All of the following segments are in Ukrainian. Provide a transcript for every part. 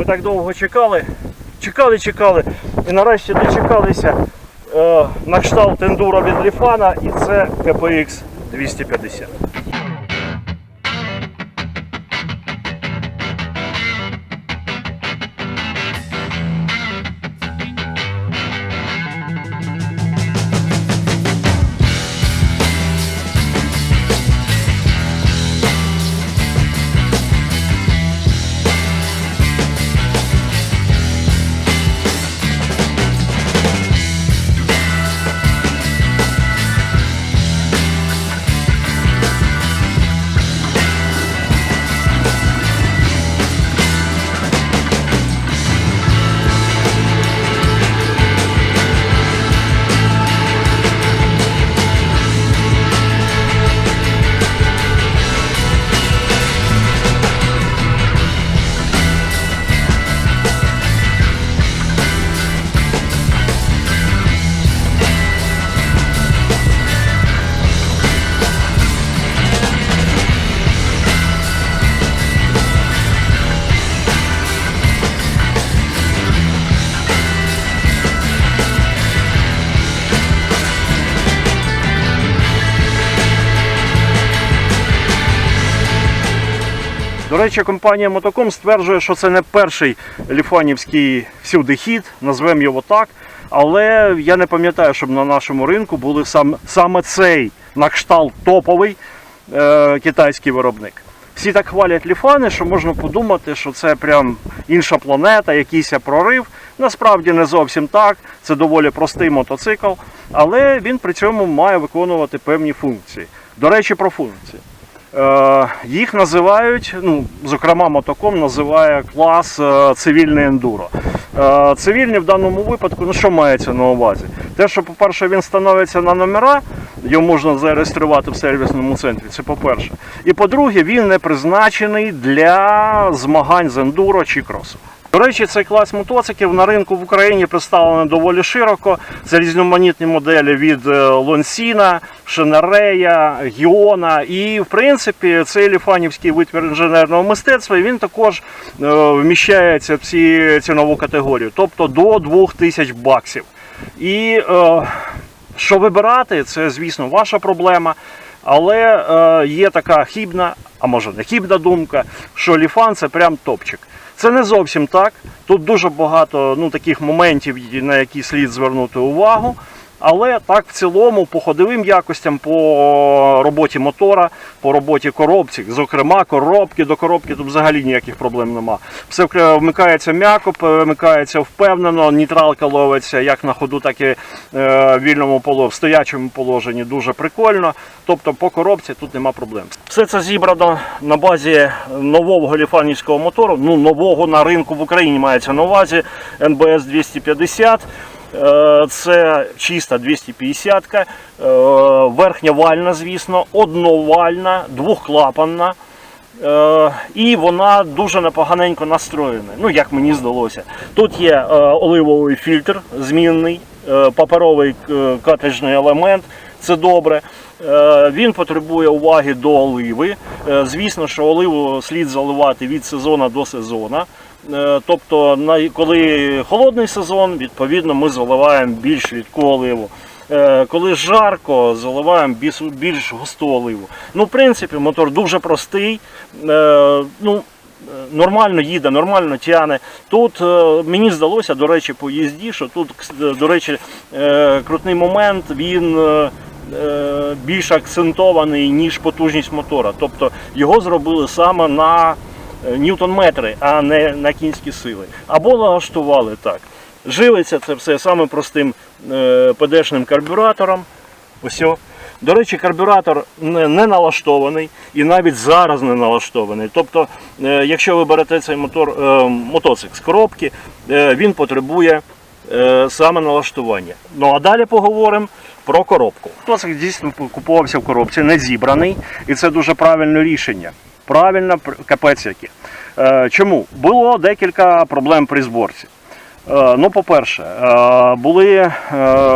Ми так довго чекали, чекали, чекали. І нарешті дочекалися е, на кшталт ендура від Ліфана і це KPX 250. До речі, компанія Мотоком стверджує, що це не перший ліфанівський всюди хід, назвемо його так. Але я не пам'ятаю, щоб на нашому ринку були сам, саме цей на кшталт топовий е, китайський виробник. Всі так хвалять ліфани, що можна подумати, що це прям інша планета, якийсь прорив. Насправді не зовсім так. Це доволі простий мотоцикл, але він при цьому має виконувати певні функції. До речі, про функції. Е, їх називають, ну, зокрема, мотоком називає клас цивільний ендуро. Цивільні цивільний в даному випадку, ну що мається на увазі? Те, що, по-перше, він становиться на номера, його можна зареєструвати в сервісному центрі, це по-перше. І по-друге, він не призначений для змагань з ендуро чи кросу. До речі, цей клас мотоциклів на ринку в Україні представлений доволі широко. Це різноманітні моделі від е, Лонсіна, Шенерея, Гіона. І в принципі цей ліфанівський витвір інженерного мистецтва він також е, вміщається в ці цінову категорію, тобто до 2000 баксів. І е, що вибирати, це звісно ваша проблема. Але є така хібна, а може не хібна думка, що ліфан це прям топчик. Це не зовсім так. Тут дуже багато ну, таких моментів, на які слід звернути увагу. Але так в цілому по ходовим якостям, по роботі мотора, по роботі коробці, зокрема коробки до коробки тут взагалі ніяких проблем нема. Все вмикається м'яко, вмикається впевнено, нейтралка ловиться як на ходу, так і е, в вільному поло, в стоячому положенні. Дуже прикольно. Тобто по коробці тут нема проблем. Все це зібрано на базі нового ліфанівського мотору, ну нового на ринку в Україні мається на увазі НБС 250. Е, Це чиста 250 ка верхня вальна, звісно, одновальна, двохклапанна. Е, І вона дуже непоганенько настроєна. Ну, як мені здалося. Тут є е, оливовий фільтр змінний, е, паперовий е, картриджний елемент. Це добре. Е, Він потребує уваги до оливи. Е, Звісно, що оливу слід заливати від сезону до сезону. Е, Тобто, коли холодний сезон, відповідно, ми заливаємо більш рідку оливу. Е, Коли жарко, заливаємо більш, густу оливу. Ну, в принципі, мотор дуже простий. Е, Ну, Нормально їде, нормально тяне. Тут мені здалося, до речі, по їзді, що тут, до речі, крутний момент, він більш акцентований, ніж потужність мотора. Тобто його зробили саме на ньютон-метри, а не на кінські сили. Або налаштували так. Живиться це все самим простим е, ПДшним карбюратором. Ось. До речі, карбюратор не, налаштований і навіть зараз не налаштований. Тобто, е, якщо ви берете цей мотор, е, мотоцикл з коробки, е, він потребує е, саме налаштування. Ну а далі поговоримо про коробку. Мотоцикл дійсно купувався в коробці, не зібраний, і це дуже правильне рішення. Правильно, пр- капець які. Е, Чому? Було декілька проблем при зборці. Е, Ну, по-перше, була е,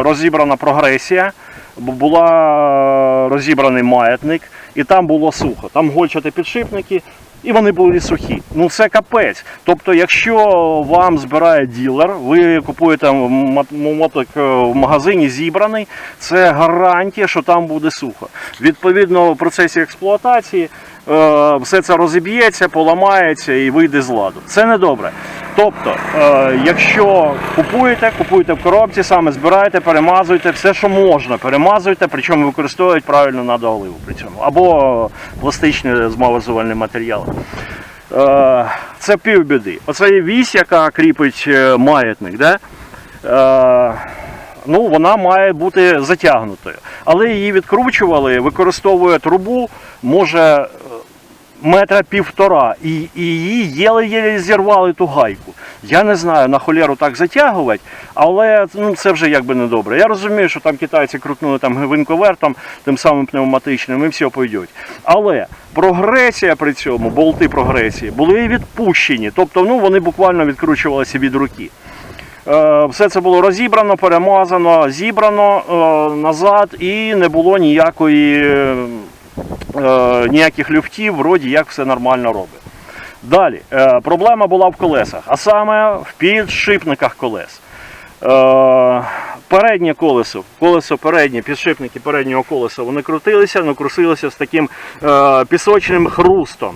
розібрана прогресія, була розібраний маятник, і там було сухо. Там гольчаті підшипники, І вони були сухі. Ну це капець. Тобто, якщо вам збирає ділер, ви купуєте моток е, в магазині зібраний, це гарантія, що там буде сухо. Відповідно, в процесі експлуатації е, все це розіб'ється, поламається і вийде з ладу. Це не добре. Тобто, е, якщо купуєте, купуєте в коробці, саме збираєте, перемазуєте все, що можна, перемазуйте, причому використовують правильно надо оливу при цьому. Або пластичний змалозувальний матеріал. Е, Це півбіди. Оце є вісь, яка кріпить е, маятник. Да? Ну, вона має бути затягнутою. Але її відкручували, використовує трубу, може метра півтора, і, і її єле-єле зірвали ту гайку. Я не знаю, на холєру так затягувати, але ну, це вже якби не добре. Я розумію, що там китайці крутнули там гвинковертом, тим самим пневматичним, і все пойдуть. Але прогресія при цьому, болти прогресії, були відпущені. Тобто ну, вони буквально відкручувалися від руки. Е, Все це було розібрано, перемазано, зібрано е, назад і не було ніякої, е, ніяких люфтів, вроді як все нормально робить. Далі, е, проблема була в колесах, а саме в підшипниках колес. Е, Переднє колесо, колесо переднє, підшипники переднього колеса, вони крутилися, але крутилися з таким пісочним хрустом.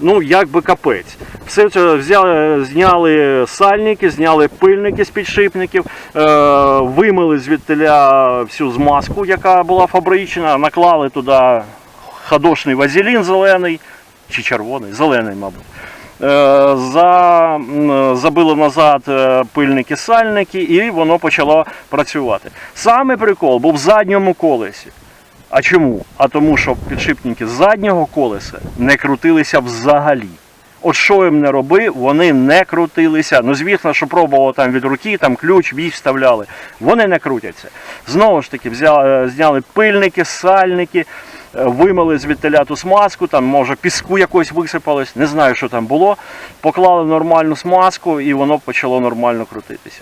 Ну, як би капець. Все це взяли, зняли сальники, зняли пильники з підшипників, е, вимили звідтиля всю змазку, яка була фабрична, наклали туди ходошний вазелін зелений чи червоний, зелений, мабуть. Е, За, м, забили назад е, пильники сальники і воно почало працювати. Саме прикол був в задньому колесі. А чому? А тому, що підшипники з заднього колеса не крутилися взагалі. От що їм не роби, вони не крутилися. Ну, звісно, що пробувало там від руки, там ключ, вісь вставляли. Вони не крутяться. Знову ж таки, взяли, е, зняли пильники, сальники, вимили звідтиля ту смазку, там, може, піску якось висипалось, не знаю, що там було. Поклали нормальну смазку і воно почало нормально крутитися.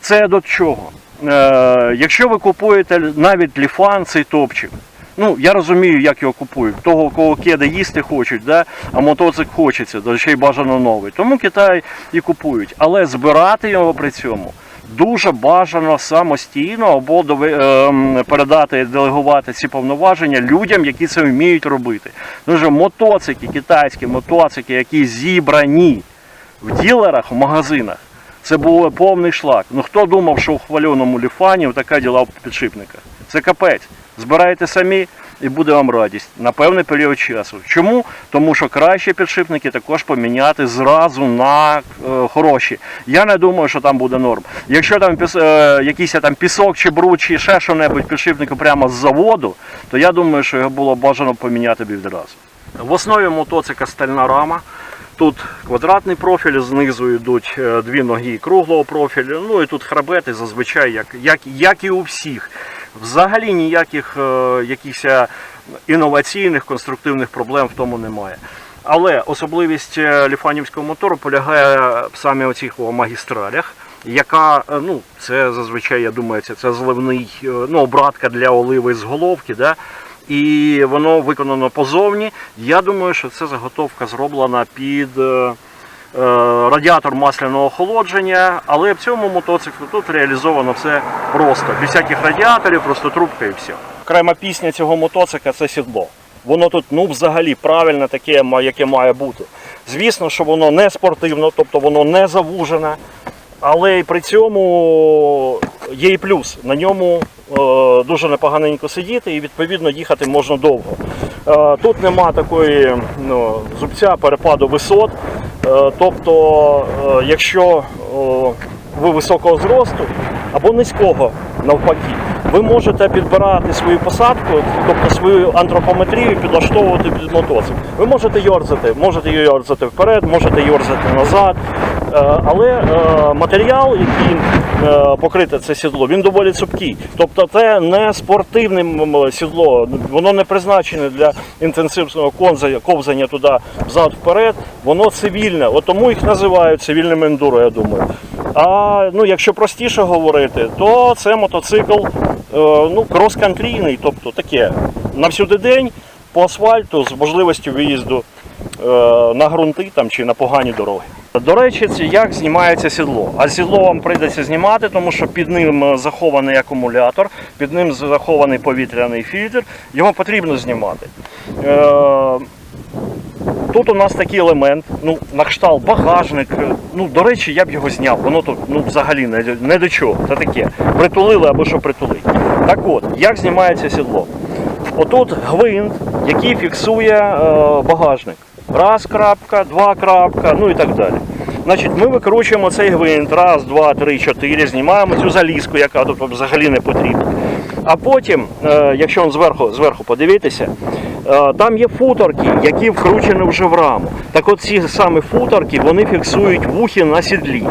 Це до чого? Е, якщо ви купуєте навіть ліфан, цей топчик, ну я розумію, як його купують. Того, кого кеди їсти хочуть, да? а мотоцикл хочеться, да ще й бажано новий. Тому Китай і купують. Але збирати його при цьому дуже бажано самостійно або дови- е, передати, делегувати ці повноваження людям, які це вміють робити. Дуже мотоцики, китайські мотоцики, які зібрані в ділерах, в магазинах. Це був повний шлак. Ну хто думав, що у хвальоному ліфані така діла в підшипниках? Це капець. Збирайте самі і буде вам радість на певний період часу. Чому? Тому що краще підшипники також поміняти зразу на е, хороші. Я не думаю, що там буде норм. Якщо там е, якийсь там пісок чи бруд, чи ще що-небудь підшипнику прямо з заводу, то я думаю, що його було бажано поміняти відразу. В основі мотоцика стальна рама. Тут квадратний профіль, знизу йдуть е, дві ноги круглого профілю. Ну і тут хребети зазвичай, як, як, як і у всіх. Взагалі ніяких е, якихось е, інноваційних конструктивних проблем в тому немає. Але особливість е, ліфанівського мотору полягає саме оцих о, магістралях, яка, ну, це зазвичай, я думаю, це, зливний, ну, обратка для оливи з головки. Да? і воно виконано позовні. Я думаю, що це заготовка зроблена під радіатор масляного охолодження, але в цьому мотоциклу тут реалізовано все просто. Без всяких радіаторів, просто трубка і все. Окрема пісня цього мотоцикла це сідло. Воно тут ну, взагалі правильне таке, яке має бути. Звісно, що воно не спортивно, тобто воно не завужене, але при цьому є і плюс. На ньому е, дуже непоганенько сидіти і відповідно їхати можна довго. Е, тут нема такої ну, зубця перепаду висот. Е, тобто, якщо ви високого зросту або низького навпаки, ви можете підбирати свою посадку, тобто свою антропометрію, підлаштовувати під мотоцикл. Ви можете йорзати, можете йорзати вперед, можете йорзати назад. Е, Але е, матеріал, який е, покрите це сідло, він доволі цупкий. Тобто це не спортивне сідло, воно не призначене для інтенсивного ковзання, туди взад вперед, воно цивільне. От тому їх називають цивільним ендуро, я думаю. А ну, якщо простіше говорити, то це мотоцикл ну, крос-кантрійний, тобто таке на всюди день по асфальту з можливістю виїзду на ґрунти там, чи на погані дороги. До речі, як знімається сідло. А сідло вам прийдеться знімати, тому що під ним е, захований акумулятор, під ним захований повітряний фільтр. Його потрібно знімати. Е, Тут у нас такий елемент, ну, на кшталт багажник. е, Ну, до речі, я б його зняв. Воно тут ну, взагалі не, не до чого. Це таке. Притулили або що притулить. Так от, як знімається сідло? Отут гвинт, який фіксує е, багажник. Раз крапка, два крапка, ну і так далі. Значить, ми викручуємо цей гвинт, раз, два, три, чотири, знімаємо цю залізку, яка тут взагалі не потрібна. А потім, е, якщо он зверху, зверху подивитися, е, там є футорки, які вкручені вже в раму. Так от ці самі футорки вони фіксують вухи на сідлі.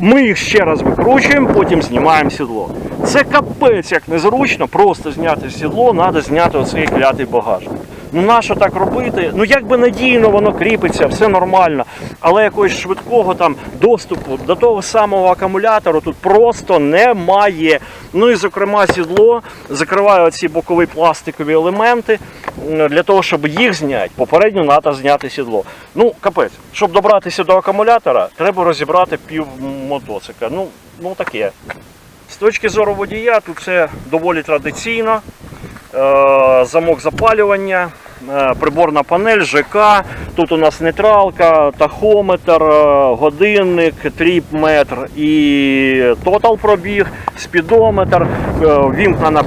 Ми їх ще раз викручуємо, потім знімаємо сідло. Це капець як незручно, просто зняти сідло, треба зняти оцей клятий багажник. Ну нащо так робити? Ну як би надійно воно кріпиться, все нормально. Але якогось швидкого там доступу до того самого акумулятору тут просто немає. Ну і зокрема сідло закриває оці бокові пластикові елементи. Для того, щоб їх зняти, попередньо треба зняти сідло. Ну, капець, щоб добратися до акумулятора, треба розібрати пів мотоцикла. Ну, ну таке. З точки зору водія, тут це доволі традиційно. Е, замок запалювання, е, приборна панель, ЖК. Тут у нас нейтралка, тахометр, е, годинник, тріп-метр і тотал пробіг, спідометр, вімкнена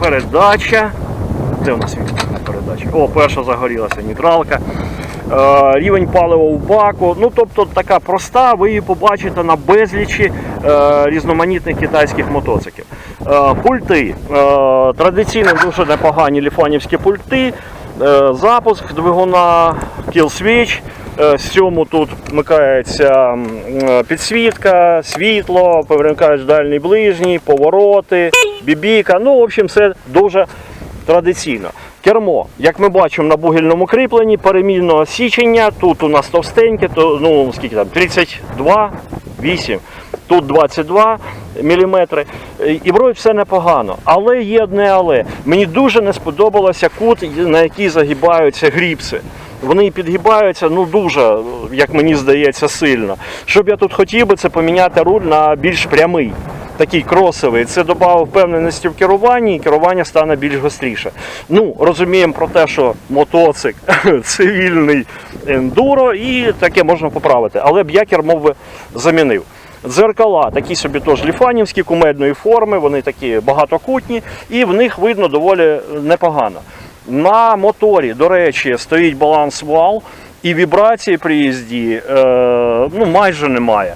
передача. Де у нас вімкнена передача? О, перша загорілася нейтралка. Рівень палива у баку. Ну, тобто така проста, ви її побачите на безлічі різноманітних китайських мотоциклів. Е, Пульти. Е, Традиційно дуже непогані ліфанівські пульти. Е, Запуск двигуна. Е, З цьому тут вмикається підсвітка, світло, перемикаєш дальній ближній, повороти, бібіка. Ну, в общем, все дуже традиційно. Кермо, як ми бачимо на бугельному кріпленні, перемінного січення. Тут у нас товстеньке, то, ну скільки там, 32, 8, тут 22 мм. І вроді все непогано. Але є одне але. Мені дуже не сподобалося кут, на який загибаються гріпси. Вони підгибаються ну дуже, як мені здається, сильно. Що б я тут хотів би, це поміняти руль на більш прямий такий кросовий. Це додав впевненості в керуванні, і керування стане більш гостріше. Ну, розуміємо про те, що мотоцикл цивільний ендуро, і таке можна поправити. Але б я кермо би замінив. Дзеркала такі собі теж ліфанівські, кумедної форми, вони такі багатокутні, і в них видно доволі непогано. На моторі, до речі, стоїть баланс вал, і вібрації при їзді е, ну, майже немає.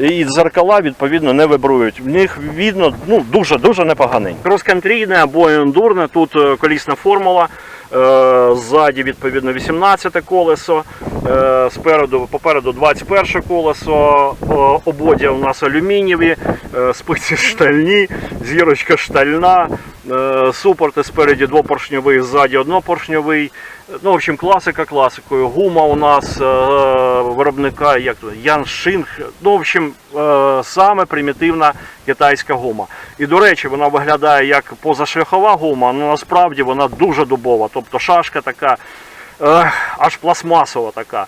І дзеркала, відповідно, не вибрують. В них видно ну, дуже дуже непоганенько. Крос-кантрійне або ендурне, тут е, колісна формула. Е, Ззаді, відповідно, 18 колесо, е, спереду, попереду 21 колесо, о, ободя у нас алюмінієві, е, спиці штальні, зірочка штальна, е, супорти спереді двопоршньовий, ззаді однопоршньовий. Ну, в общем, класика класикою. Гума у нас е, виробника як то, Яншинг. Ну, в общем, е, саме примітивна китайська гума. І до речі, вона виглядає як позашляхова гума, але насправді вона дуже дубова. Тобто шашка така, е, аж пластмасова така.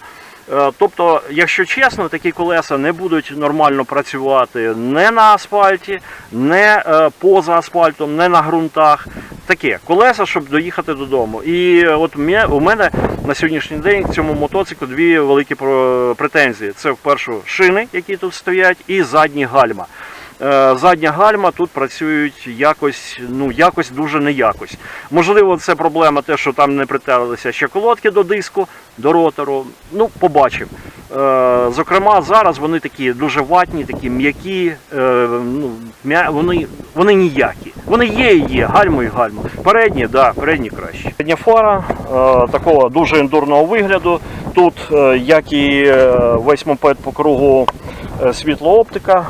Е, Тобто, якщо чесно, такі колеса не будуть нормально працювати не на асфальті, не е, поза асфальтом, не на ґрунтах. Таке колеса, щоб доїхати додому. І от у мене на сьогоднішній день к цьому мотоциклу дві великі претензії. Це в першу шини, які тут стоять, і задні гальма. Е, Задня гальма тут працюють якось, ну якось дуже неякось. Можливо, це проблема те, що там не притерлися ще колодки до диску, до ротору. Ну, побачимо. Е, Зокрема, зараз вони такі дуже ватні, такі м'які, е, ну, вони, вони ніякі. Вони є і є, гальмо і гальмо. Передні, да, передні краще. Передня фара такого дуже ендурного вигляду. Тут, як і весь мопед по кругу, світлооптика,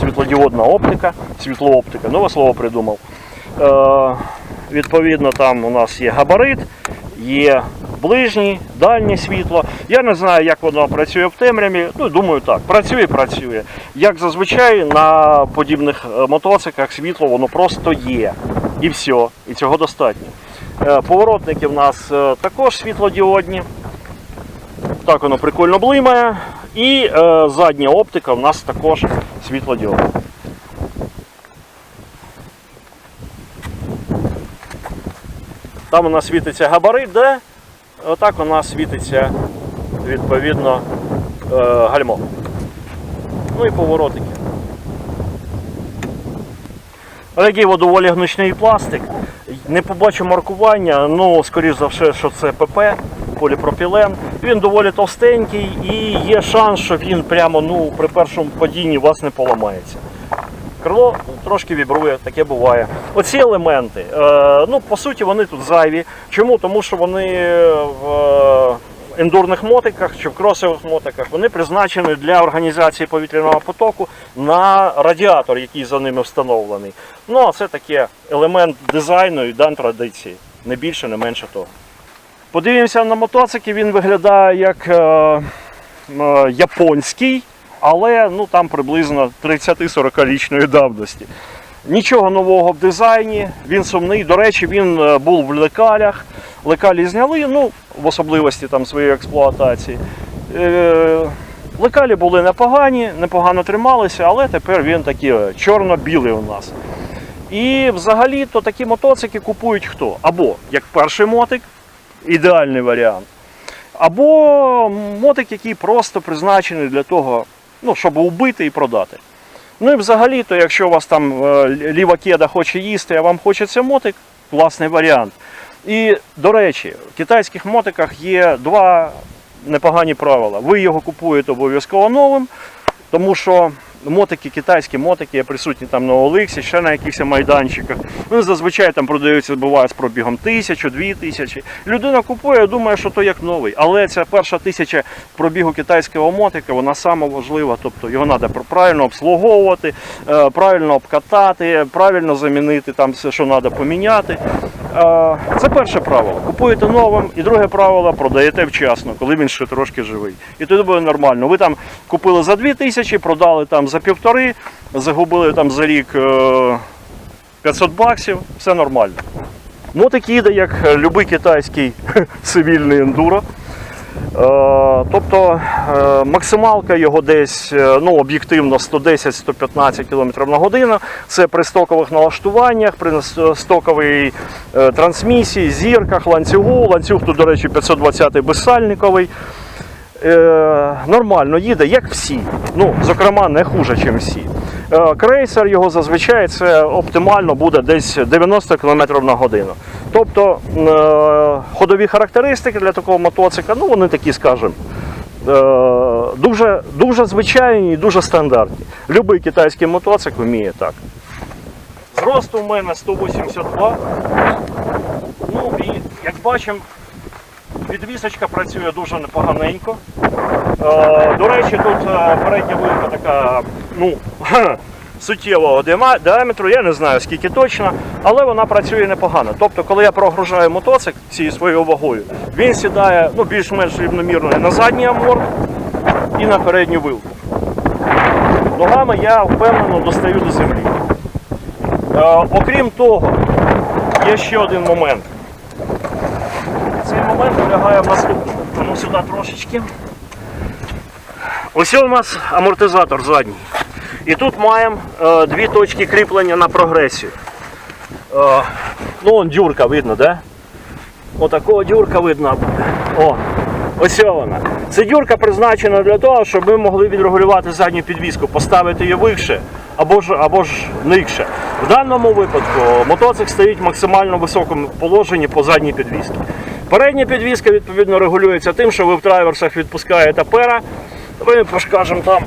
світлодіодна оптика, світлооптика, нове слово придумав. Е, відповідно, там у нас є габарит, є ближнє, дальнє світло. Я не знаю, як воно працює в темряві. Ну, думаю, так. Працює, працює. Як зазвичай на подібних е, мотоциклах світло воно просто є. І все. І цього достатньо. Е, Поворотники в нас е, також світлодіодні. Так воно прикольно блимає. І задня оптика в нас також світлодіодна. Там у нас світиться габарит, де отак у нас світиться відповідно е, гальмо. Ну і поворотики. Такий доволі гнучний пластик. Не побачу маркування, ну, скоріш за все, що це ПП, поліпропілен. Він доволі товстенький і є шанс, що він прямо ну, при першому падінні у вас не поламається. Крило трошки вібрує, таке буває. Оці елементи, е, ну по суті, вони тут зайві. Чому? Тому що вони в ендурних мотиках чи в кросових мотиках вони призначені для організації повітряного потоку на радіатор, який за ними встановлений. Ну а це таке елемент дизайну і дан традиції. Не більше, не менше того. Подивимося на мотоцикл, він виглядає як е, е, японський, але ну, там приблизно 30-40 річної давності. Нічого нового в дизайні, він сумний. До речі, він е, був в лекалях. Лекалі зняли, ну, в особливості там своєї експлуатації. Е, лекалі були непогані, непогано трималися, але тепер він такий е, чорно-білий у нас. І взагалі то такі мотоцикли купують хто? Або як перший мотик, ідеальний варіант. Або мотик, який просто призначений для того, ну, щоб убити і продати. Ну і взагалі, то якщо у вас там е, ліва кеда хоче їсти, а вам хочеться мотик, класний варіант. І, до речі, в китайських мотиках є два непогані правила. Ви його купуєте обов'язково новим, тому що мотики, китайські мотики присутні там на Оликсі, ще на якихось майданчиках. Вони зазвичай там продаються, буває з пробігом тисячу, дві тисячі. Людина купує, думає, що то як новий. Але ця перша тисяча пробігу китайського мотика, вона саме важлива. Тобто його треба правильно обслуговувати, е, правильно обкатати, правильно замінити там все, що треба поміняти. Е, Це перше правило. Купуєте новим, і друге правило продаєте вчасно, коли він ще трошки живий. І тоді буде нормально. Ви там купили за 2 тисячі, продали там за півтори, загубили там за рік е, 500 баксів, все нормально. Мотик їде як будь-який китайський цивільний ендуро. Е, Тобто е, максималка його десь е, ну, об'єктивно 110-115 км на годину. Це при стокових налаштуваннях, при стоковій трансмісії, зірках, ланцюгу. Ланцюг тут, до речі, 520-й безсальниковий. Нормально їде, як всі. Ну, зокрема, не хуже, ніж всі. Крейсер його зазвичай це оптимально буде десь 90 км на годину. Тобто е, ходові характеристики для такого мотоцикла, ну вони такі, скажімо, е, дуже, дуже звичайні і дуже стандартні. Любий китайський мотоцикл вміє так. Зросту в мене 182. Ну і як бачимо, Підвісочка працює дуже непоганенько. Е, до речі, тут передня вилка така ну, суттєвого діаметру, я не знаю скільки точно, але вона працює непогано. Тобто, коли я прогружаю мотоцикл цією своєю вагою, він сідає ну, більш-менш рівномірно на задній амор і на передню вилку. Ногами я впевнено достаю до землі. Е, окрім того, є ще один момент. Цей момент полягає в наступному. Ну сюди трошечки. Ось у нас амортизатор задній. І тут маємо е, дві точки кріплення на прогресію. Е, ну, вон дюрка видно, да? Отакого дюрка видно. О, ось вона. Ця дюрка призначена для того, щоб ми могли відрегулювати задню підвіску, поставити її вище або ж, або ж нижче. В даному випадку мотоцикл стоїть в максимально високому положенні по задній підвісці. Передня підвіска відповідно регулюється тим, що ви в траверсах відпускаєте пера. Ви покажемо там.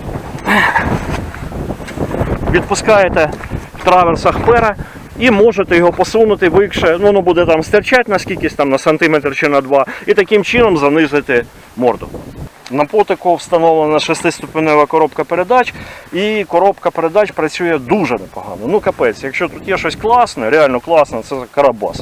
Відпускаєте в траверсах пера і можете його посунути викше, Ну, воно буде там стирчати на скількись там на сантиметр чи на два, і таким чином занизити морду. На потику встановлена шестиступенева коробка передач, і коробка передач працює дуже непогано. Ну капець, якщо тут є щось класне, реально класне, це карабас.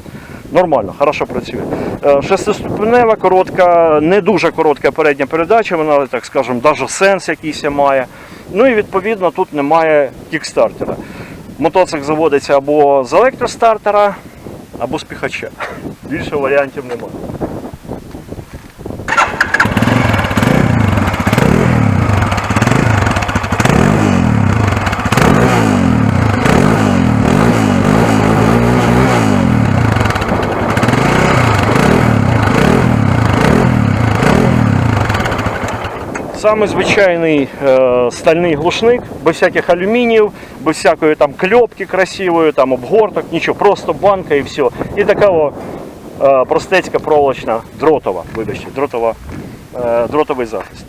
Нормально, хорошо працює. Е, Шестиступенева коротка, не дуже коротка передня передача, вона, так скажемо, навіть сенс якийсь має. Ну і відповідно тут немає кікстартера. Мотоцикл заводиться або з електростартера, або з піхача. Більше варіантів немає. Саме звичайний э, стальний глушник, без всяких алюмініїв, без всякої там кльопки красивої, там обгорток, нічого, просто банка і все. І така о, е, простецька проволочна дротова, вибачте, дротова, э, дротовий захист.